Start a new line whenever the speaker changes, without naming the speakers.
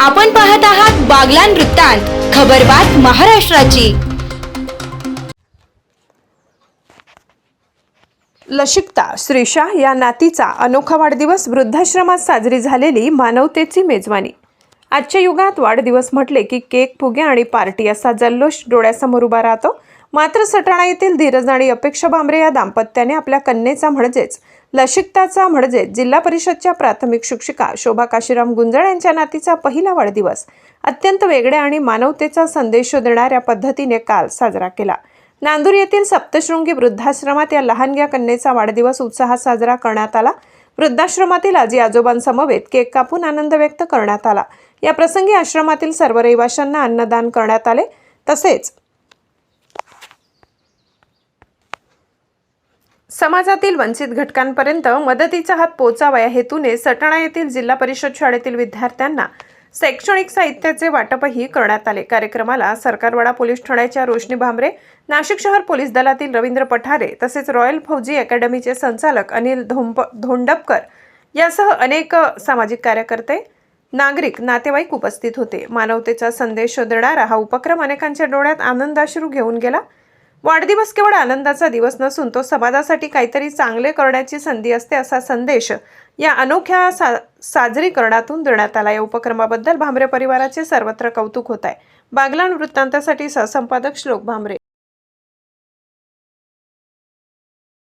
आपण पाहत आहात बागलान वृत्तांत खबरबात महाराष्ट्राची.
लशिकता श्रीशा या नातीचा अनोखा वाढदिवस वृद्धाश्रमात साजरी झालेली मानवतेची मेजवानी. आजच्या युगात वाढदिवस म्हटले की केक फुगे आणि पार्टी असा जल्लोष डोळ्यासमोर उभा राहतो. मात्र सटाणा येथील धीरज आणि अपेक्षा भांबरे या दाम्पत्याने आपल्या कन्येचा म्हणजेच लशिकताचा म्हणजेच जिल्हा परिषदच्या प्राथमिक शिक्षिका शोभा काशीराम गुंजळ यांच्या नातीचा पहिला वाढदिवस अत्यंत वेगळ्या आणि मानवतेचा संदेश देणाऱ्या पद्धतीने काल साजरा केला. नांदूर येथील सप्तशृंगी वृद्धाश्रमात या लहानग्या कन्येचा वाढदिवस उत्साहात साजरा करण्यात आला. वृद्धाश्रमातील आजी आजोबांसमवेत केक कापून आनंद व्यक्त करण्यात आला. या प्रसंगी आश्रमातील सर्व रहिवाशांना अन्नदान करण्यात आले. तसेच समाजातील वंचित घटकांपर्यंत मदतीचा हात पोचावा या हेतूने सटाणा येथील जिल्हा परिषद शाळेतील विद्यार्थ्यांना शैक्षणिक साहित्याचे वाटपही करण्यात आले. कार्यक्रमाला सरकारवाडा पोलीस ठाण्याच्या रोशनी भांबरे नाशिक शहर पोलीस दलातील रवींद्र पठारे तसेच रॉयल फौजी अकॅडमीचे संचालक अनिल धोंप धोंडपकर यासह अनेक सामाजिक कार्यकर्ते नागरिक नातेवाईक उपस्थित होते. मानवतेचा संदेश देणारा हा उपक्रम अनेकांच्या डोळ्यात आनंदाश्रू घेऊन गेला. वाढदिवस केवळ आनंदाचा दिवस नसून तो समाजासाठी काहीतरी चांगले करण्याची संधी असते असा संदेश या अनोख्या सा साजरीकरणातून देण्यात आला या उपक्रमाबद्दल भांबरे परिवाराचे सर्वत्र कौतुक होत आहे. बागलाण वृत्तांतासाठी सहसंपादक श्लोक भांबरे